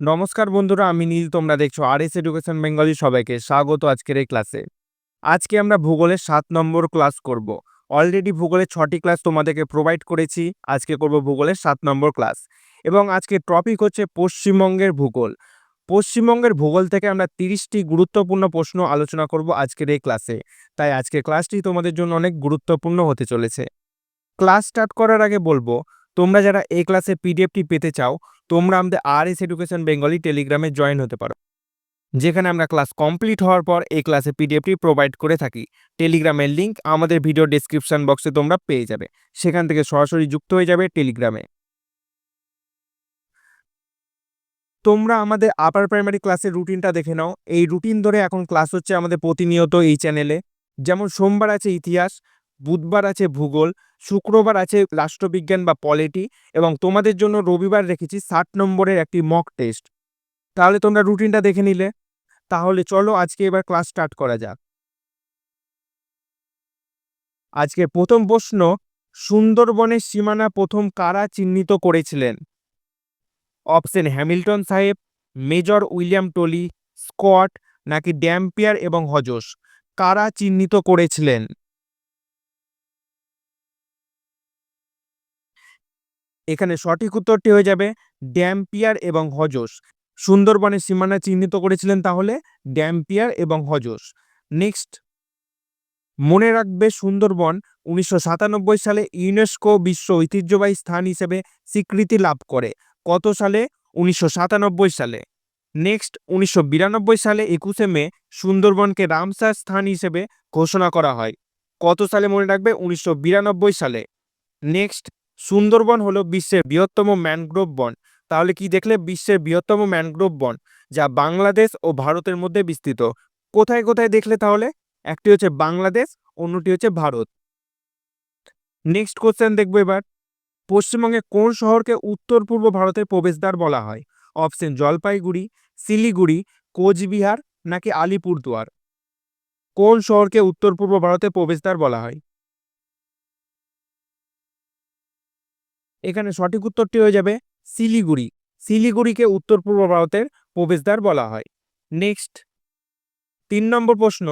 নমস্কার বন্ধুরা, আমি নীল, তোমরা দেখছ আর এস এডুকেশন বেঙ্গলি সবাইকে স্বাগত আজকের এই ক্লাসে আজকে আমরা ভূগোলের সাত নম্বর ক্লাস করব। অলরেডি ভূগোলের ছটি ক্লাস তোমাদেরকে প্রোভাইড করেছি, আজকে করব ভূগোলের সাত নম্বর ক্লাস এবং আজকে টপিক হচ্ছে পশ্চিমবঙ্গের ভূগোল। পশ্চিমবঙ্গের ভূগোল থেকে আমরা তিরিশটি গুরুত্বপূর্ণ প্রশ্ন আলোচনা করব আজকের এই ক্লাসে তাই আজকের ক্লাসটি তোমাদের জন্য অনেক গুরুত্বপূর্ণ হতে চলেছে। ক্লাস স্টার্ট করার আগে বলব, তোমরা যারা এই ক্লাসে পিডিএফটি পেতে চাও তোমরা আমাদের আর এস এডুকেশন বেঙ্গলি টেলিগ্রামে জয়েন হতে পারো। যেখানে আমরা ক্লাস কমপ্লিট হওয়ার পর এই ক্লাসে পিডিএফটি প্রোভাইড করে থাকি। টেলিগ্রামের লিঙ্ক আমাদের ভিডিও ডিসক্রিপশন বক্সে তোমরা পেয়ে যাবে। সেখান থেকে সরাসরি যুক্ত হয়ে যাবে টেলিগ্রামে তোমরা আমাদের আপার প্রাইমারি ক্লাসের রুটিনটা দেখে নাও। এই রুটিন ধরে এখন ক্লাস হচ্ছে আমাদের প্রতিনিয়ত এই চ্যানেলে যেমন সোমবার আছে ইতিহাস, বুধবার আছে ভূগোল শুক্রবার আছে রাষ্ট্রবিজ্ঞান বা পলিটি এবং তোমাদের জন্য রবিবার রেখেছি ষাট নম্বরের একটি মক টেস্ট তাহলে তোমরা রুটিনটা দেখে নিলে। তাহলে চলো আজকে এবার ক্লাস স্টার্ট করা যাক। আজকে প্রথম প্রশ্ন, সুন্দরবনের সীমানা প্রথম কারা চিহ্নিত করেছিলেন? অপশন, হ্যামিল্টন সাহেব, মেজর উইলিয়াম টলি, স্কট, নাকি ড্যাম্পিয়ার এবং হজস? কারা চিহ্নিত করেছিলেন? এখানে সঠিক উত্তরটি হয়ে যাবে ড্যাম্পিয়ার এবং হজস। সুন্দরবনের সীমানা চিহ্নিত করেছিলেন তাহলে ড্যাম্পিয়ার এবং হজস। নেক্সট। মনে রাখবে সুন্দরবন উনিশশো সাতানব্বই সালে ইউনেস্কো বিশ্ব ঐতিহ্যবাহী স্থান হিসেবে স্বীকৃতি লাভ করে। কত সালে? উনিশশো সাতানব্বই সালে। নেক্সট, উনিশশো বিরানব্বই সালে একুশে মে সুন্দরবনকে রামসার স্থান হিসেবে ঘোষণা করা হয়। কত সালে মনে রাখবে? উনিশশো বিরানব্বই সালে। নেক্সট। সুন্দরবন হলো বিশ্বের বৃহত্তম ম্যানগ্রোভ বন। তাহলে কি দেখলে বিশ্বের বৃহত্তম ম্যানগ্রোভ বন? যা বাংলাদেশ ও ভারতের মধ্যে বিস্তৃত। কোথায় কোথায় দেখলে তাহলে? একটি হচ্ছে বাংলাদেশ, অন্যটি হচ্ছে ভারত। নেক্সট কোশ্চেন দেখব এবার। পশ্চিমবঙ্গে কোন শহরকে উত্তর পূর্ব ভারতের প্রবেশদ্বার বলা হয়? অপশন জলপাইগুড়ি, শিলিগুড়ি, কোচবিহার নাকি আলিপুরদুয়ার? কোন শহরকে উত্তর পূর্ব ভারতের প্রবেশদ্বার বলা হয়? এখানে সঠিক উত্তরটি হয়ে যাবে শিলিগুড়ি। শিলিগুড়িকে উত্তর পূর্ব ভারতের প্রবেশদ্বার বলা হয়। নেক্সট তিন নম্বর প্রশ্ন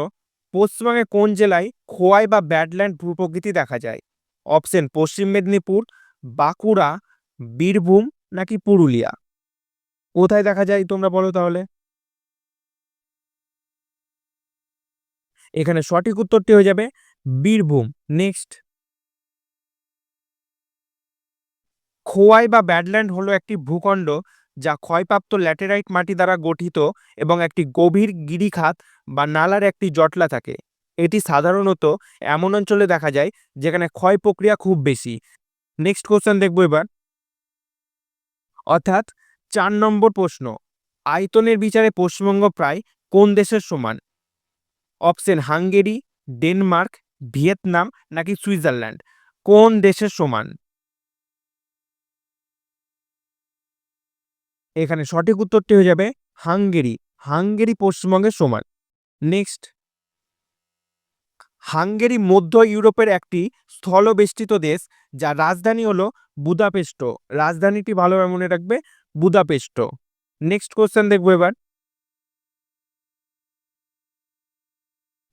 পশ্চিমবঙ্গে কোন জেলায় খোয়াই বা ব্যাডল্যান্ড ভূপ্রকৃতি দেখা যায়? অপশন পশ্চিম মেদিনীপুর, বাঁকুড়া, বীরভূম নাকি পুরুলিয়া? কোথায় দেখা যায় তোমরা বলো তাহলে? এখানে সঠিক উত্তরটি হয়ে যাবে বীরভূম। নেক্সট খোয়াই বা ব্যাডল্যান্ড হলো একটি ভূখণ্ড যা ক্ষয়প্রাপ্ত ল্যাটেরাইট মাটি দ্বারা গঠিত এবং একটি গভীর গিরিখাত বা নালার একটি জটলা থাকে। এটি সাধারণত এমন অঞ্চলে দেখা যায় যেখানে ক্ষয় প্রক্রিয়া খুব বেশি। নেক্সট কোশ্চেন দেখব এবার। অর্থাৎ চার নম্বর প্রশ্ন, আয়তনের বিচারে পশ্চিমবঙ্গ প্রায় কোন দেশের সমান? অপশন, হাঙ্গেরি, ডেনমার্ক, ভিয়েতনাম নাকি সুইজারল্যান্ড? কোন দেশের সমান? এখানে সঠিক উত্তরটি হয়ে যাবে হাঙ্গেরি। হাঙ্গেরি পশ্চিমবঙ্গের সমান। নেক্সট হাঙ্গেরি মধ্য ইউরোপের একটি স্থলবেষ্টিত দেশ, যার রাজধানী হলো বুদাপেস্ট রাজধানীটি ভালোভাবে মনে রাখবে বুদাপেস্ট নেক্সট কোশ্চেন দেখব এবার।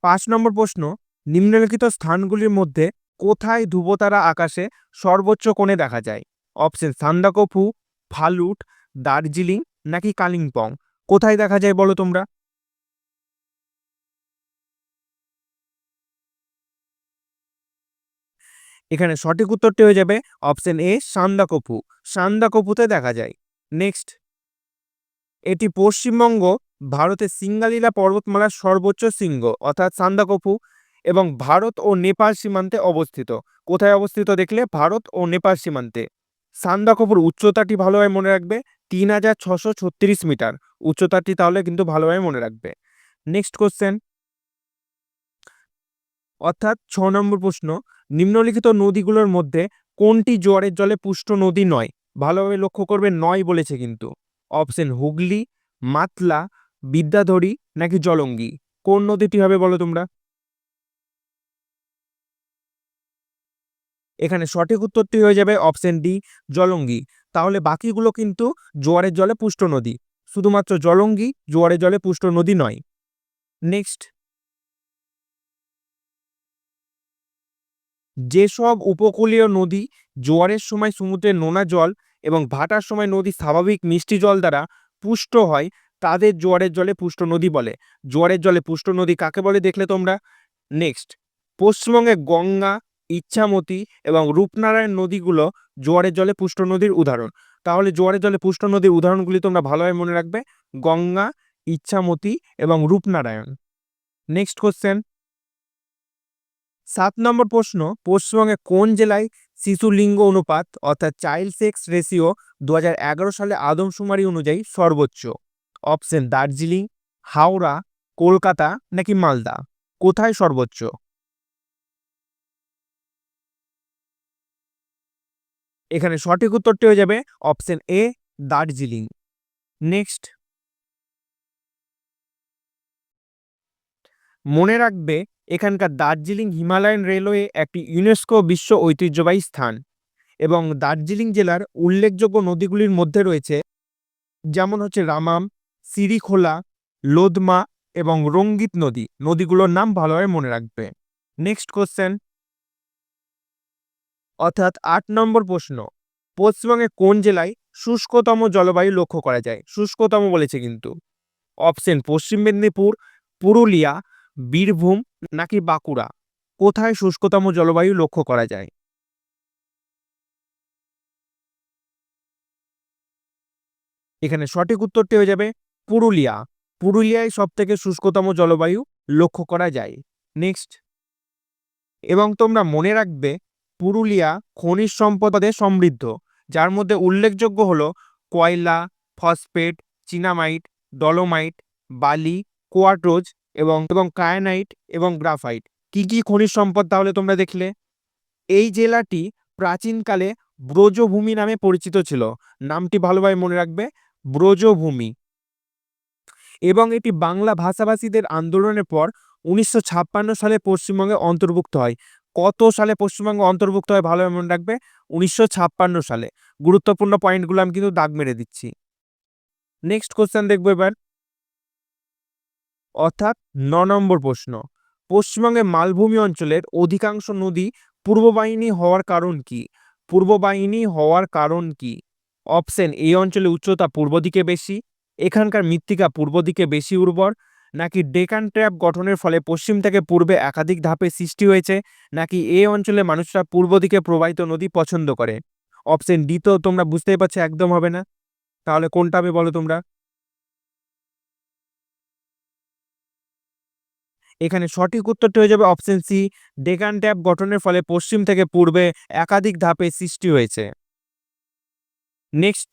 পাঁচ নম্বর প্রশ্ন, নিম্নলিখিত স্থানগুলির মধ্যে কোথায় ধ্রুবতারা আকাশে সর্বোচ্চ কোণে দেখা যায়? অপশন সান্দাকফু ফালুট দার্জিলিং নাকি কালিম্পং? কোথায় দেখা যায় বলো তোমরা? এখানে সঠিক উত্তরটি হয়ে যাবে অপশন এ সান্দাকফু সান্দাকফুতে দেখা যায়। নেক্সট। এটি পশ্চিমবঙ্গ, ভারতের সিঙ্গালীলা পর্বতমালার সর্বোচ্চ শৃঙ্গ, অর্থাৎ সান্দাকফু এবং ভারত ও নেপাল সীমান্তে অবস্থিত। কোথায় অবস্থিত দেখলে? ভারত ও নেপাল সীমান্তে। সান্দাকফুর উচ্চতাটি ভালোভাবে মনে রাখবে। তিন হাজার ছশো ছত্রিশ মিটার। উচ্চতাটি তাহলে কিন্তু ভালোভাবে মনে রাখবে। নেক্সট কোশ্চেন অর্থাৎ ছ নম্বর প্রশ্ন, নিম্নলিখিত নদীগুলোর মধ্যে কোনটি জোয়ারের জলে পুষ্ট নদী নয়? ভালোভাবে লক্ষ্য করবে নয় বলেছে কিন্তু। অপশন হুগলি, মাতলা, বিদ্যাধরী নাকি জলঙ্গি? কোন নদীটি হবে বলো তোমরা? এখানে সঠিক উত্তরটি হয়ে যাবে অপশন ডি, জলঙ্গি। তাহলে বাকিগুলো কিন্তু জোয়ারের জলে পুষ্ট নদী। শুধুমাত্র জলঙ্গি জোয়ারের জলে পুষ্ট নদী নয়। নেক্সট যেসব উপকূলীয় নদী জোয়ারের সময় সমুদ্রের নোনা জল এবং ভাটার সময় নদী স্বাভাবিক মিষ্টি জল দ্বারা পুষ্ট হয়, তাদের জোয়ারের জলে পুষ্ট নদী বলে। জোয়ারের জলে পুষ্ট নদী কাকে বলে দেখলে তোমরা? নেক্সট পশ্চিমবঙ্গে গঙ্গা ইচ্ছামতি এবং রূপনারায়ণ নদীগুলো জোয়ারের জলে পুষ্ট নদীর উদাহরণ। তাহলে জোয়ারের জলে পুষ্ট নদীর উদাহরণগুলি তোমরা ভালোভাবে মনে রাখবে। গঙ্গা, ইচ্ছামতি এবং রূপনারায়ণ। নেক্সট কোশ্চেন সাত নম্বর প্রশ্ন পশ্চিমবঙ্গে কোন জেলায় শিশু লিঙ্গ অনুপাত অর্থাৎ চাইল্ড সেক্স রেশিও দু হাজার এগারো সালে আদমশুমারি অনুযায়ী সর্বোচ্চ? অপশন দার্জিলিং, হাওড়া, কলকাতা নাকি মালদা? কোথায় সর্বোচ্চ? এখানে সঠিক উত্তরটি হয়ে যাবে অপশন এ, দার্জিলিং। নেক্সট। মনে রাখবে, এখানকার দার্জিলিং হিমালয়ান রেলওয়ে একটি ইউনেস্কো বিশ্ব ঐতিহ্যবাহী স্থান এবং দার্জিলিং জেলার উল্লেখযোগ্য নদীগুলির মধ্যে রয়েছে, যেমন হচ্ছে রামাম, সিরিখোলা, লোদমা এবং রঙ্গিত নদী। নদীগুলোর নাম ভালোভাবে মনে রাখবে। Next question. অর্থাৎ আট নম্বর প্রশ্ন, পশ্চিমবঙ্গে কোন জেলায় শুষ্কতম জলবায়ু লক্ষ্য করা যায়? শুষ্কতম বলেছে কিন্তু। অপশন, পশ্চিম মেদিনীপুর, পুরুলিয়া, বীরভূম নাকি বাঁকুড়া? কোথায় শুষ্কতম জলবায়ু লক্ষ্য করা যায়? এখানে সঠিক উত্তরটি হয়ে যাবে পুরুলিয়া। পুরুলিয়ায় সব থেকে শুষ্কতম জলবায়ু লক্ষ্য করা যায়। নেক্সট এবং তোমরা মনে রাখবে পুরুলিয়া খনিজ সম্পদে সমৃদ্ধ, যার মধ্যে উল্লেখযোগ্য হলো কয়লা, ফসফেট, চিনামাইট, ডলোমাইট, বালি, কোয়াট্রোজ এবং এবং কায়ানাইট এবং গ্রাফাইট। কি কি খনিজ সম্পদ তাহলে তোমরা দেখলে? এই জেলাটি প্রাচীনকালে ব্রজভূমি নামে পরিচিত ছিল। নামটি ভালোভাবে মনে রাখবে, ব্রজভূমি। এবং এটি বাংলা ভাষাভাষীদের আন্দোলনের পর উনিশশো ছাপ্পান্ন সালে পশ্চিমবঙ্গে অন্তর্ভুক্ত হয়। কত সালে পশ্চিমবঙ্গ অন্তর্ভুক্ত হয় ভালোভাবে মনে রাখবে? উনিশশো ছাপ্পান্ন সালে। গুরুত্বপূর্ণ পয়েন্টগুলো আমি কিন্তু দাগ মেরে দিচ্ছি। নেক্সট কোশ্চেন দেখব এবার। অর্থাৎ ন নম্বর প্রশ্ন। পশ্চিমবঙ্গের মালভূমি অঞ্চলের অধিকাংশ নদী পূর্ব বাহিনী হওয়ার কারণ কি? পূর্ব বাহিনী হওয়ার কারণ কি? অপশন এই অঞ্চলে উচ্চতা পূর্ব দিকে বেশি, এখানকার মৃত্তিকা পূর্ব দিকে বেশি উর্বর নাকি ডেকান ট্র্যাপ গঠনের ফলে পশ্চিম থেকে পূর্বে একাধিক ধাপে সৃষ্টি হয়েছে, নাকি এ অঞ্চলে মানুষরা পূর্ব দিকে প্রবাহিত নদী পছন্দ করে? অপশন ডি তো তোমরা বুঝতেই পারছ, একদম হবে না। তাহলে কোনটা হবে বলো তোমরা? এখানে সঠিক উত্তরটি হয়ে যাবে অপশন সি ডেকান ট্যাপ গঠনের ফলে পশ্চিম থেকে পূর্বে একাধিক ধাপে সৃষ্টি হয়েছে। নেক্সট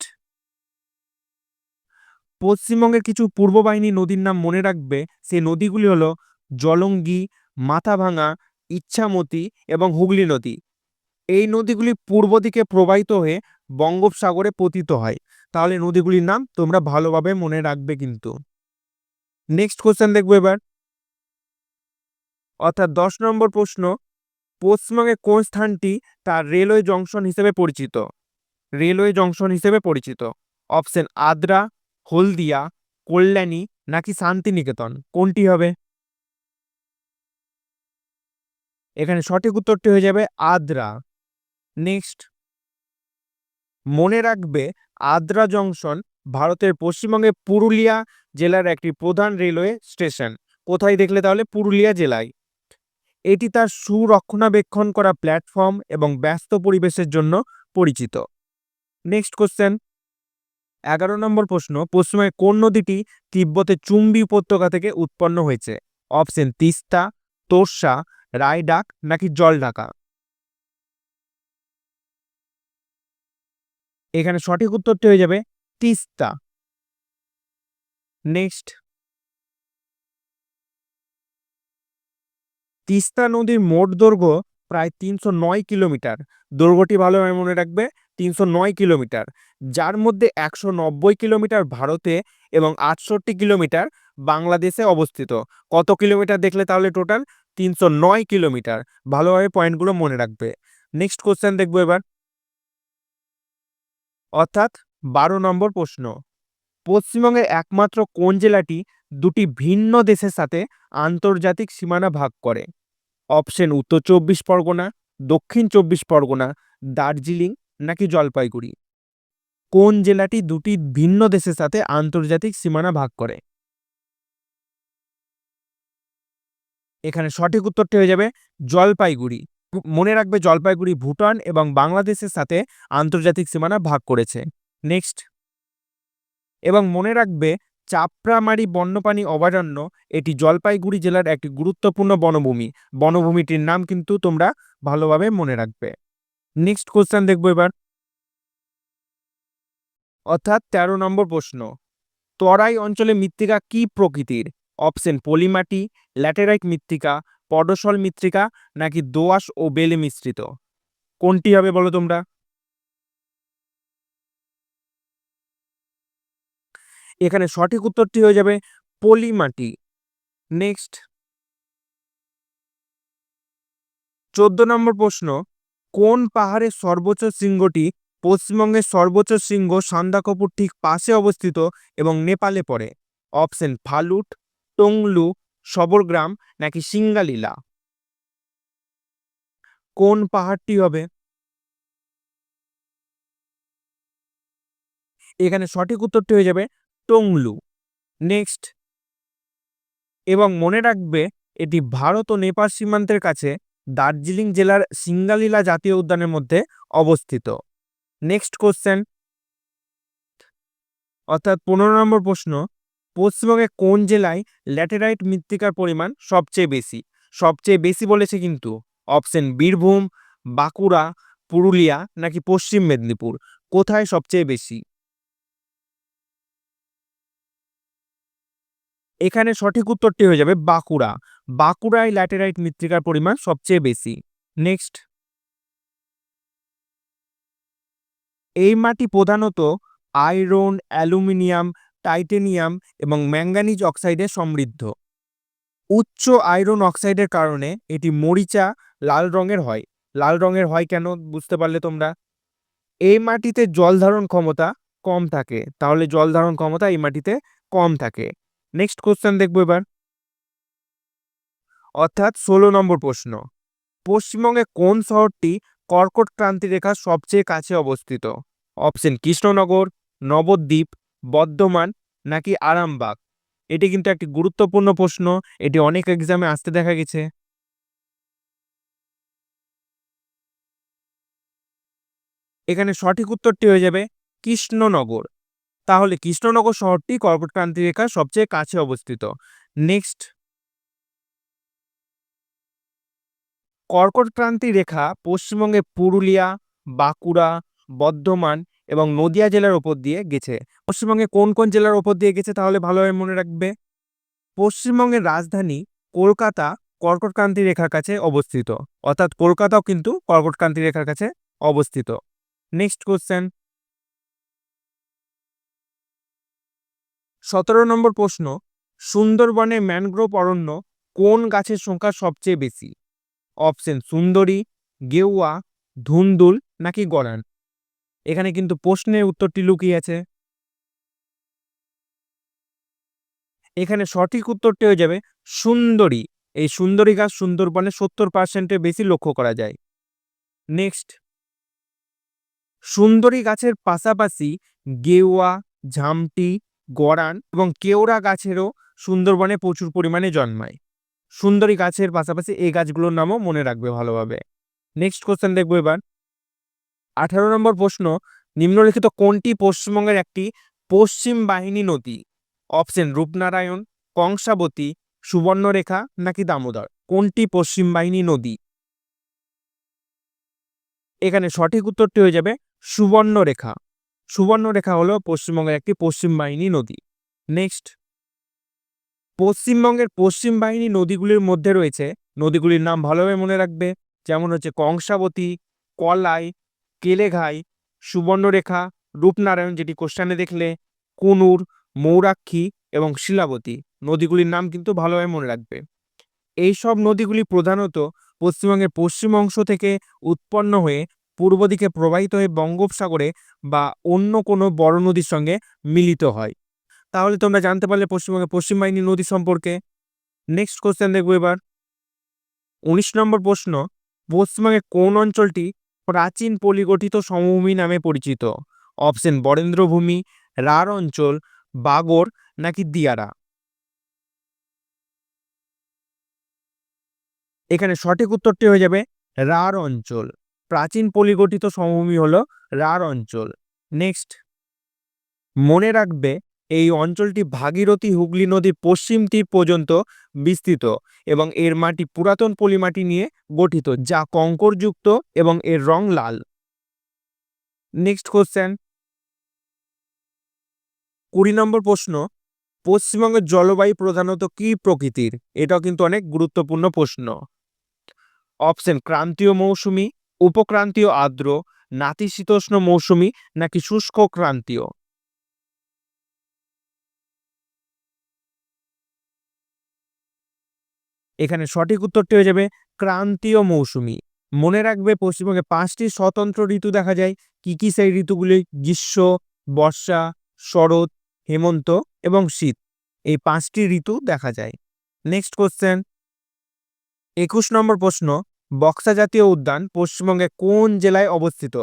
পশ্চিমবঙ্গের কিছু পূর্ব বাহিনী নদীর নাম মনে রাখবে, সেই নদীগুলি হলো জলঙ্গি মাথাভাঙা ইচ্ছামতি এবং হুগলি নদী। এই নদীগুলি পূর্ব দিকে প্রবাহিত হয়ে বঙ্গোপসাগরে পতিত হয়। তাহলে নদীগুলির নাম তোমরা ভালোভাবে মনে রাখবে কিন্তু। নেক্সট কোশ্চেন দেখব এবার। অর্থাৎ দশ নম্বর প্রশ্ন, পশ্চিমবঙ্গে কোন স্থানটি তার রেলওয়ে জংশন হিসেবে পরিচিত? রেলওয়ে জংশন হিসেবে পরিচিত। অপশন আদ্রা হলদিয়া, কল্যাণী নাকি শান্তিনিকেতন? কোনটি হবে? এখানে সঠিক উত্তরটি হয়ে যাবে আদ্রা। নেক্সট। মনে রাখবে, আদ্রা জংশন ভারতের পশ্চিমবঙ্গে পুরুলিয়া জেলার একটি প্রধান রেলওয়ে স্টেশন। কোথায় দেখলে তাহলে? পুরুলিয়া জেলায়। এটি তার সুরক্ষণাবেক্ষণ করা প্ল্যাটফর্ম এবং ব্যস্ত পরিবেশের জন্য পরিচিত। Next question. এগারো নম্বর প্রশ্ন, পশ্চিমে কোন নদীটি তিব্বতের চুম্বি উপত্যকা থেকে উৎপন্ন হয়েছে? অপশন, তিস্তা, তোরসা, রায়ডাক নাকি জলঢাকা? এখানে সঠিক উত্তরটি হয়ে যাবে তিস্তা। নেক্সট। তিস্তা নদীর মোট দৈর্ঘ্য প্রায় তিনশো নয় কিলোমিটার। দৈর্ঘ্যটি ভালোভাবে মনে রাখবে? তিনশো নয় কিলোমিটার, যার মধ্যে একশো নব্বই কিলোমিটার ভারতে এবং আটষট্টি কিলোমিটার বাংলাদেশে অবস্থিত। কত কিলোমিটার দেখলে তাহলে টোটাল তিনশো নয় কিলোমিটার। ভালোভাবে পয়েন্টগুলো মনে রাখবে। নেক্সট কোশ্চেন দেখব এবার। অর্থাৎ বারো নম্বর প্রশ্ন। পশ্চিমবঙ্গের একমাত্র কোন জেলাটি দুটি ভিন্ন দেশের সাথে আন্তর্জাতিক সীমানা ভাগ করে? অপশন উত্তর চব্বিশ পরগনা, দক্ষিণ চব্বিশ পরগনা, দার্জিলিং নাকি জলপাইগুড়ি। কোন জেলাটি দুটি ভিন্ন দেশের সাথে আন্তর্জাতিক সীমানা ভাগ করে? এখানে সঠিক উত্তরটি হয়ে যাবে জলপাইগুড়ি। মনে রাখবে জলপাইগুড়ি ভুটান এবং বাংলাদেশের সাথে আন্তর্জাতিক সীমানা ভাগ করেছে। নেক্সট। এবং মনে রাখবে চাপড়ামারি বন্যপ্রাণী অভয়ারণ্য এটি জলপাইগুড়ি জেলার একটি গুরুত্বপূর্ণ বনভূমি। বনভূমিটির নাম কিন্তু তোমরা ভালোভাবে মনে রাখবে। নেক্সট কোশ্চেন দেখব এবার। অর্থাৎ ১৩ নম্বর প্রশ্ন। তরাই অঞ্চলে মৃত্তিকা কি প্রকৃতির? অপশন পলিমাটি, ল্যাটেরাইট মৃত্তিকা পডসল মৃত্তিকা, নাকি দোআঁশ ও বেলে মিশ্রিত? কোনটি হবে বলো তোমরা? এখানে সঠিক উত্তরটি হয়ে যাবে পলিমাটি। নেক্সট চোদ্দ নম্বর প্রশ্ন। কোন পাহাড়ের সর্বোচ্চ শৃঙ্গটি পশ্চিমবঙ্গের সর্বোচ্চ শৃঙ্গ সান্দাকপুর ঠিক পাশে অবস্থিত এবং নেপালে পড়ে? অপশন ফালুট টংলু, সবরগ্রাম নাকি সিঙ্গালীলা? কোন পাহাড়টি হবে? এখানে সঠিক উত্তরটি হয়ে যাবে টংলু। নেক্সট। এবং মনে রাখবে, এটি ভারত ও নেপাল সীমান্তের কাছে দার্জিলিং জেলার সিঙ্গালীলা জাতীয় উদ্যানের মধ্যে অবস্থিত। নেক্সট কোশ্চেন অর্থাৎ পনেরো নম্বর প্রশ্ন, পশ্চিমবঙ্গে কোন জেলায় ল্যাটেরাইট মৃত্তিকার পরিমাণ সবচেয়ে বেশি? সবচেয়ে বেশি বলেছে কিন্তু অপশন বীরভূম, বাঁকুড়া, পুরুলিয়া নাকি পশ্চিম মেদিনীপুর? কোথায় সবচেয়ে বেশি? এখানে সঠিক উত্তরটি হয়ে যাবে বাঁকুড়া। বাঁকুড়ায় ল্যাটেরাইট মৃত্তিকার পরিমাণ সবচেয়ে বেশি। নেক্সট। এই মাটি প্রধানত আয়রন, অ্যালুমিনিয়াম, টাইটেনিয়াম এবং ম্যাঙ্গানিজ অক্সাইডে সমৃদ্ধ। উচ্চ আয়রন অক্সাইডের কারণে এটি মরিচা লাল রঙের হয়। লাল রঙের হয় কেন বুঝতে পারলে তোমরা? এই মাটিতে জল ধারণ ক্ষমতা কম থাকে। তাহলে জল ধারণ ক্ষমতা এই মাটিতে কম থাকে। নেক্সট কোশ্চেন দেখব এবার। অর্থাৎ ষোলো নম্বর প্রশ্ন। পশ্চিমবঙ্গে কোন শহরটি কর্কট ক্রান্তি রেখার সবচেয়ে কাছে অবস্থিত? অপশন, কৃষ্ণনগর, নবদ্বীপ, বর্ধমান নাকি আরামবাগ? এটি কিন্তু একটি গুরুত্বপূর্ণ প্রশ্ন, এটি অনেক এক্সামে আসতে দেখা গেছে। এখানে সঠিক উত্তরটি হয়ে যাবে কৃষ্ণনগর। তাহলে কৃষ্ণনগর শহরটি কর্কটক্রান্তি রেখার সবচেয়ে কাছে অবস্থিত। নেক্সট। কর্কটক্রান্তি রেখা পশ্চিমবঙ্গে পুরুলিয়া, বাঁকুড়া, বর্ধমান এবং নদিয়া জেলার ওপর দিয়ে গেছে। পশ্চিমবঙ্গে কোন কোন জেলার ওপর দিয়ে গেছে তাহলে ভালোভাবে মনে রাখবে? পশ্চিমবঙ্গের রাজধানী কলকাতা কর্কটক্রান্তি রেখার কাছে অবস্থিত। অর্থাৎ কলকাতাও কিন্তু কর্কটক্রান্তি রেখার কাছে অবস্থিত। Next question. সতেরো নম্বর প্রশ্ন, সুন্দরবনে ম্যানগ্রোভ অরণ্য কোন গাছের সংখ্যা সবচেয়ে বেশি? অপশন, সুন্দরী, গেউয়া, ধুন্দুল নাকি গরান? এখানে কিন্তু প্রশ্নের উত্তরটি লুকিয়ে আছে। এখানে সঠিক উত্তরটি হয়ে যাবে, সুন্দরী। এই সুন্দরী গাছ সুন্দরবনে সত্তর পার্সেন্টের বেশি লক্ষ্য করা যায়। নেক্সট। সুন্দরী গাছের পাশাপাশি গেওয়া ঝামটি গড়ান এবং কেওড়া গাছেরও সুন্দরবনে প্রচুর পরিমাণে জন্মায়। সুন্দরী গাছের পাশাপাশি এই গাছগুলোর নামও মনে রাখবে ভালোভাবে। নেক্সট কোশ্চেন দেখব এবার। আঠারো নম্বর প্রশ্ন, নিম্নলিখিত কোনটি পশ্চিমবঙ্গের একটি পশ্চিম বাহিনী নদী? অপশন রূপনারায়ণ, কংসাবতী, সুবর্ণরেখা নাকি দামোদর? কোনটি পশ্চিম বাহিনী নদী? এখানে সঠিক উত্তরটি হয়ে যাবে সুবর্ণরেখা। সুবর্ণরেখা হলো পশ্চিমবঙ্গের একটি পশ্চিম বাহিনী নদী। নেক্সট পশ্চিমবঙ্গের পশ্চিম বাহিনী নদীগুলির মধ্যে রয়েছে নদীগুলির নাম ভালোভাবে মনে রাখবে, যেমন হচ্ছে কংসাবতী, কলাই, কেলেঘাই, সুবর্ণরেখা, রূপনারায়ণ যেটি কোশ্চানে দেখলে, কুনুর, মৌরাক্ষী এবং শিলাবতী। নদীগুলির নাম কিন্তু ভালোভাবে মনে রাখবে। এই সব নদীগুলি প্রধানত পশ্চিমবঙ্গের পশ্চিম অংশ থেকে উৎপন্ন হয়ে পূর্ব দিকে প্রবাহিত হয়ে বঙ্গোপসাগরে বা অন্য কোনো বড় নদীর সঙ্গে মিলিত হয়। তাহলে তোমরা জানতে পারলে পশ্চিমবঙ্গের পশ্চিম বাহিনী নদী সম্পর্কে। নেক্সট কোশ্চেন দেখব এবার। উনিশ নম্বর প্রশ্ন, পশ্চিমবঙ্গের কোন অঞ্চলটি প্রাচীন পলিগঠিত সমভূমি নামে পরিচিত? অপশন বরেন্দ্রভূমি রার অঞ্চল, বাগর, নাকি দিয়ারা? এখানে সঠিক উত্তরটি হয়ে যাবে রার অঞ্চল। প্রাচীন পলিগঠিত সমভূমি হল রার অঞ্চল। নেক্সট মনে রাখবে এই অঞ্চলটি ভাগীরথী হুগলি নদীর পশ্চিম তীর পর্যন্ত বিস্তৃত এবং এর মাটি পুরাতন পলিমাটি নিয়ে গঠিত, যা কঙ্করযুক্ত এবং এর রং লাল। নেক্সট কোশ্চেন কুড়ি নম্বর প্রশ্ন, পশ্চিমবঙ্গের জলবায়ু প্রধানত কি প্রকৃতির? এটাও কিন্তু অনেক গুরুত্বপূর্ণ প্রশ্ন। অপশন ক্রান্তীয় মৌসুমি উপক্রান্তীয় আর্দ্র নাতিশীতোষ্ণ মৌসুমি নাকি শুষ্ক ক্রান্তীয়? এখানে সঠিক উত্তরটি হয়ে যাবে ক্রান্তীয় মৌসুমি। মনে রাখবে পশ্চিমবঙ্গে পাঁচটি স্বতন্ত্র ঋতু দেখা যায়। কি কি সেই ঋতুগুলি? গ্রীষ্ম, বর্ষা, শরৎ, হেমন্ত এবং শীত। এই পাঁচটি ঋতু দেখা যায়। নেক্সট কোশ্চেন একুশ নম্বর প্রশ্ন বক্সা জাতীয় উদ্যান পশ্চিমবঙ্গে কোন জেলায় অবস্থিত?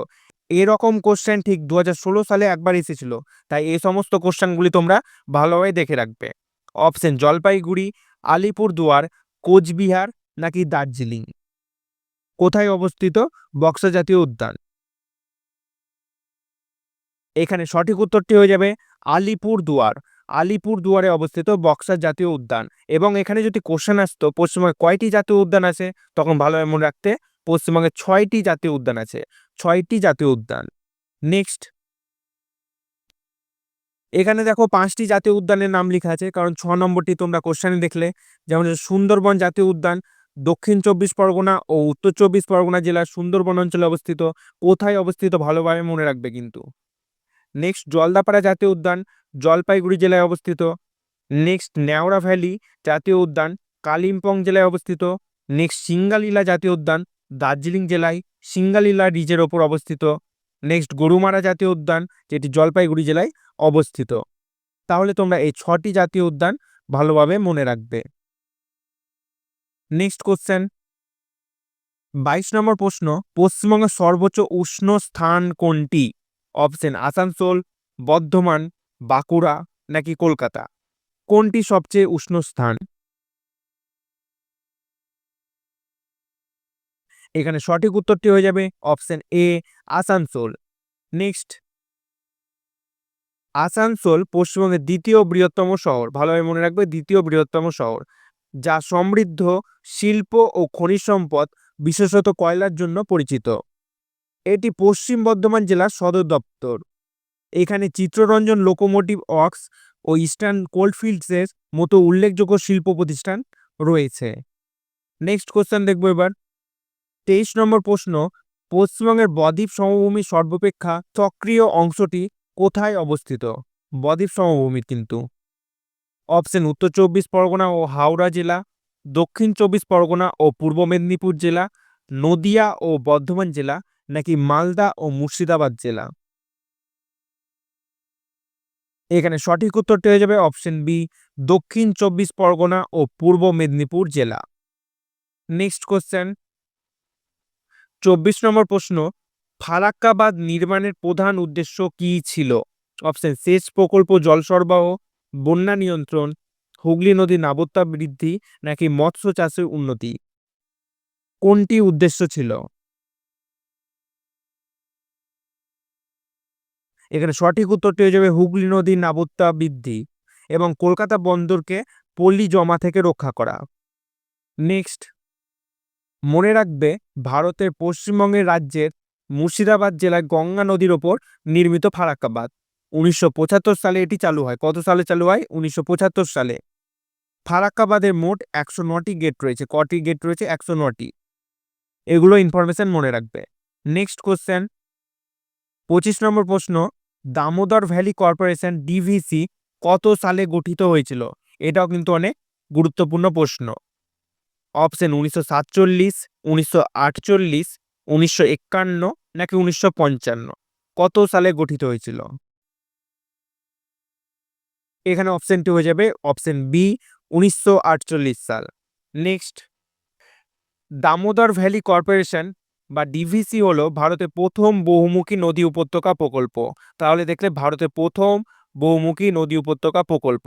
এরকম কোশ্চেন ঠিক দুহাজার ষোলো সালে একবার এসেছিল, তাই এই সমস্ত কোশ্চেনগুলি তোমরা ভালোভাবে দেখে রাখবে। অপশন জলপাইগুড়ি, আলিপুরদুয়ার, কোচবিহার নাকি দার্জিলিং? কোথায় অবস্থিত বক্সা জাতীয় উদ্যান? এখানে সঠিক উত্তরটি হয়ে যাবে আলিপুর দুয়ার আলিপুর দুয়ারে অবস্থিত বক্সার জাতীয় উদ্যান। এবং এখানে যদি কোশ্চেন আসতো, পশ্চিমবঙ্গে কয়টি জাতীয় উদ্যান আছে? তখন ভালোভাবে মনে রাখতে, পশ্চিমবঙ্গে ছয়টি জাতীয় উদ্যান আছে। ছয়টি জাতীয় উদ্যান। নেক্সট এখানে দেখো পাঁচটি জাতীয় উদ্যানের নাম লেখা আছে, কারণ ছ নম্বরটি তোমরা কোশ্চেনে দেখলে। যেমন সুন্দরবন জাতীয় উদ্যান, দক্ষিণ চব্বিশ পরগনা ও উত্তর চব্বিশ পরগনা জেলার সুন্দরবন অঞ্চলে অবস্থিত। কোথায় অবস্থিত ভালোভাবে মনে রাখবে কিন্তু। নেক্সট জলদাপাড়া জাতীয় উদ্যান জলপাইগুড়ি জেলায় অবস্থিত। নেক্সট নেওড়া ভ্যালি জাতীয় উদ্যান কালিম্পং জেলায় অবস্থিত। নেক্সট সিঙ্গালীলা জাতীয় উদ্যান দার্জিলিং জেলায় সিঙ্গালীলা রিজের ওপর অবস্থিত। নেক্সট গরুমারা জাতীয় উদ্যান যেটি জলপাইগুড়ি জেলায় অবস্থিত। তাহলে তোমরা এই ছটি জাতীয় উদ্যান ভালোভাবে মনে রাখবে। Next question. বাইশ নম্বর প্রশ্ন, পশ্চিমবঙ্গের সর্বোচ্চ উষ্ণ স্থান কোনটি? অপশন, আসানসোল, বর্ধমান বাঁকুড়া নাকি কলকাতা? কোনটি সবচেয়ে উষ্ণ স্থান? এখানে সঠিক উত্তরটি হয়ে যাবে option A, Asansol. Next. Asansol পশ্চিমবঙ্গের দ্বিতীয় বৃহত্তম শহর। ভালোভাবে মনে রাখবে, দ্বিতীয় বৃহত্তম শহর। যা সমৃদ্ধ শিল্প ও খনিজ সম্পদ, বিশেষত কয়লার জন্য পরিচিত। এটি পশ্চিম বর্ধমান জেলার সদর দপ্তর। এখানে চিত্ররঞ্জন লোকোমোটিভ ওয়ার্কস ও ইস্টার্ন কোল্ডফিল্ডসের মতো উল্লেখযোগ্য শিল্প প্রতিষ্ঠান রয়েছে। নেক্সট কোশ্চেন দেখব এবার। তেইশ নম্বর প্রশ্ন, পশ্চিমবঙ্গের বদ্বীপ সমভূমির সর্বাপেক্ষা সক্রিয় অংশটি কোথায় অবস্থিত? বদ্বীপ সমভূমির কিন্তু। অপশন, উত্তর চব্বিশ পরগনা ও হাওড়া জেলা, দক্ষিণ চব্বিশ পরগনা ও পূর্ব মেদিনীপুর জেলা, নদিয়া ও বর্ধমান জেলা, নাকি মালদা ও মুর্শিদাবাদ জেলা? এখানে সঠিক উত্তরটি হয়ে যাবে অপশন বি দক্ষিণ চব্বিশ পরগনা ও পূর্ব মেদিনীপুর জেলা। নেক্সট কোশ্চেন চব্বিশ নম্বর প্রশ্ন, ফারাক্কাবাদ নির্মাণের প্রধান উদ্দেশ্য কি ছিল? অপশন সেচ প্রকল্প জল সরবরাহ, বন্যা নিয়ন্ত্রণ, হুগলি নদী নাবত্তা বৃদ্ধি নাকি মৎস্য চাষের উন্নতি? কোনটি উদ্দেশ্য ছিল? এখানে সঠিক উত্তরটি হয়ে যাবে হুগলি নদীর নাবত্তা বৃদ্ধি এবং কলকাতা বন্দরকে পল্লী জমা থেকে রক্ষা করা। নেক্সট। মনে রাখবে ভারতের পশ্চিমবঙ্গের রাজ্যের মুর্শিদাবাদ জেলায় গঙ্গা নদীর ওপর নির্মিত ফারাক্কাবাদ। উনিশশো পঁচাত্তর সালে এটি চালু হয়। কত সালে চালু হয়? উনিশশো পঁচাত্তর সালে। ফারাক্কাবাদের মোট একশো নটি গেট রয়েছে। কটি গেট রয়েছে? একশো নটি। এগুলো ইনফরমেশন মনে রাখবে। নেক্সট কোশ্চেন পঁচিশ নম্বর প্রশ্ন। দামোদর ভ্যালি কর্পোরেশন ডিভিসি কত সালে গঠিত হয়েছিল? এটাও কিন্তু অনেক গুরুত্বপূর্ণ প্রশ্ন। অপশন উনিশশো সাতচল্লিশ, উনিশশো আটচল্লিশ, উনিশশো একান্ন নাকি উনিশশো পঞ্চান্ন? কত সালে গঠিত হয়েছিল? এখানে অপশনটি হয়ে যাবে অপশন বি উনিশশো আটচল্লিশ সাল। নেক্সট দামোদর ভ্যালি কর্পোরেশন বা ডিভিসি হলো ভারতের প্রথম বহুমুখী নদী উপত্যকা প্রকল্প। তাহলে দেখলে ভারতের প্রথম বহুমুখী নদী উপত্যকা প্রকল্প,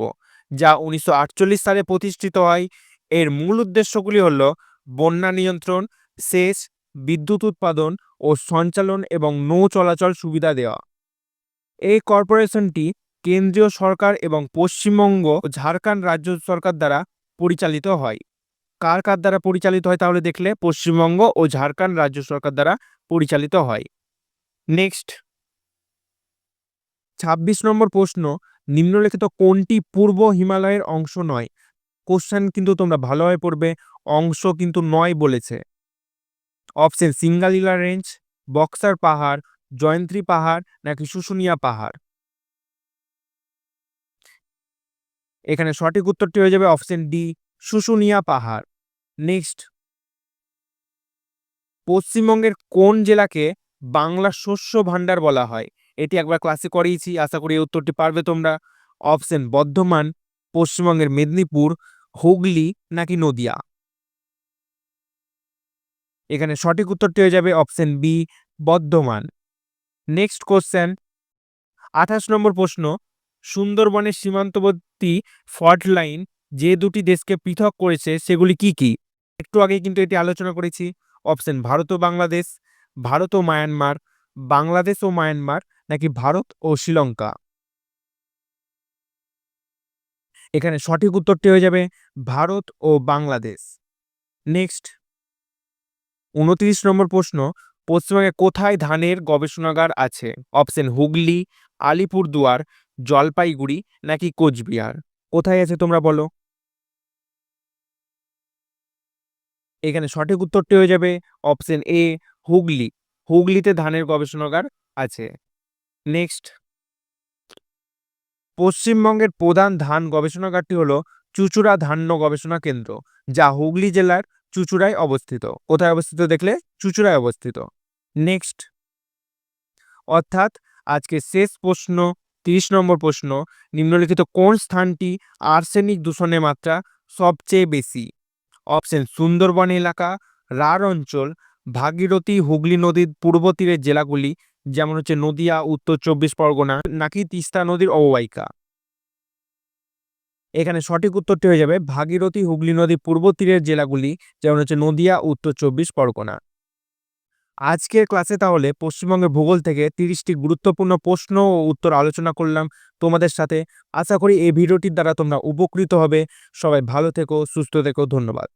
যা উনিশশো আটচল্লিশ সালে প্রতিষ্ঠিত হয়। এর মূল উদ্দেশ্যগুলি হল বন্যা নিয়ন্ত্রণ, সেচ, বিদ্যুৎ উৎপাদন ও সঞ্চালন এবং নৌ চলাচল সুবিধা দেওয়া। এই কর্পোরেশনটি কেন্দ্রীয় সরকার এবং পশ্চিমবঙ্গ ঝাড়খণ্ড রাজ্য সরকার দ্বারা পরিচালিত হয়। কার কার দ্বারা পরিচালিত হয় তাহলে দেখলে পশ্চিমবঙ্গ ও ঝাড়খণ্ড রাজ্য সরকার দ্বারা পরিচালিত হয়। নেক্সট ছাব্বিশ নম্বর প্রশ্ন, নিম্নলিখিত কোনটি পূর্ব হিমালয়ের অংশ নয়? কোশ্চেন কিন্তু তোমরা ভালোভাবে পড়বে, অংশ কিন্তু নয় বলেছে। অপশন সিঙ্গালিলা রেঞ্জ বক্সার পাহাড়, জয়ন্ত্রী পাহাড় নাকি শুশুনিয়া পাহাড়? এখানে সঠিক উত্তরটি হয়ে যাবে অপশন ডি শুশুনিয়া পাহাড়। নেক্সট। পশ্চিমবঙ্গের কোন জেলাকে বাংলা শস্য ভাণ্ডার বলা হয়? এটি একবার ক্লাসে করিয়েছি, আশা করি উত্তরটি পারবে তোমরা। অপশন বর্ধমান, পশ্চিমবঙ্গের মেদিনীপুর, হুগলি নাকি নদিয়া? এখানে সঠিক উত্তরটি হয়ে যাবে option B Bardhaman. Next question আঠাশ নম্বর প্রশ্ন, সুন্দরবনের সীমান্তবর্তী ফল্ট লাইন যে দুটি দেশকে পৃথক করেছে, সেগুলি কি কি? একটু আগে কিন্তু এটি আলোচনা করেছি। অপশন ভারত ও বাংলাদেশ, ভারত ও মায়ানমার, বাংলাদেশ ও মায়ানমার, নাকি ভারত ও শ্রীলঙ্কা? এখানে সঠিক উত্তরটি হয়ে যাবে, ভারত ও বাংলাদেশ। নেক্সট উনত্রিশ নম্বর প্রশ্ন, পশ্চিমবঙ্গে কোথায় ধানের গবেষণাগার আছে? অপশন হুগলি, আলিপুরদুয়ার, জলপাইগুড়ি, নাকি কোচবিহার? কোথায় আছে তোমরা বলো? এখানে সঠিক উত্তরটি হয়ে যাবে অপশন এ হুগলি। হুগলিতে ধানের গবেষণাগার আছে। নেক্সট পশ্চিমবঙ্গের প্রধান ধান গবেষণাগারটি হলো চুচুড়া ধান্য গবেষণা কেন্দ্র, যা হুগলি জেলার চুচুড়ায় অবস্থিত। কোথায় অবস্থিত দেখলে? চুচুড়ায় অবস্থিত। নেক্সট অর্থাৎ আজকে শেষ প্রশ্ন। তিরিশ নম্বর প্রশ্ন, নিম্নলিখিত কোন স্থানটি আর্সেনিক দূষণের মাত্রা সবচেয়ে বেশি? অপশন, সুন্দরবন এলাকা, রাঢ় অঞ্চল, ভাগীরথী, হুগলি নদীর পূর্ব তীরের জেলাগুলি, যেমন হচ্ছে নদিয়া, উত্তর চব্বিশ পরগনা, নাকি তিস্তা নদীর অববাহিকা? এখানে সঠিক উত্তরটি হয়ে যাবে, ভাগীরথী, হুগলি নদীর পূর্ব তীরের জেলাগুলি, যেমন হচ্ছে নদিয়া, উত্তর চব্বিশ পরগনা। আজকের ক্লাসে তাহলে পশ্চিমবঙ্গের ভূগোল থেকে তিরিশটি গুরুত্বপূর্ণ প্রশ্ন ও উত্তর আলোচনা করলাম তোমাদের সাথে। আশা করি এই ভিডিওটির দ্বারা তোমরা উপকৃত হবে। সবাই ভালো থেকো, সুস্থ থেকো, ধন্যবাদ।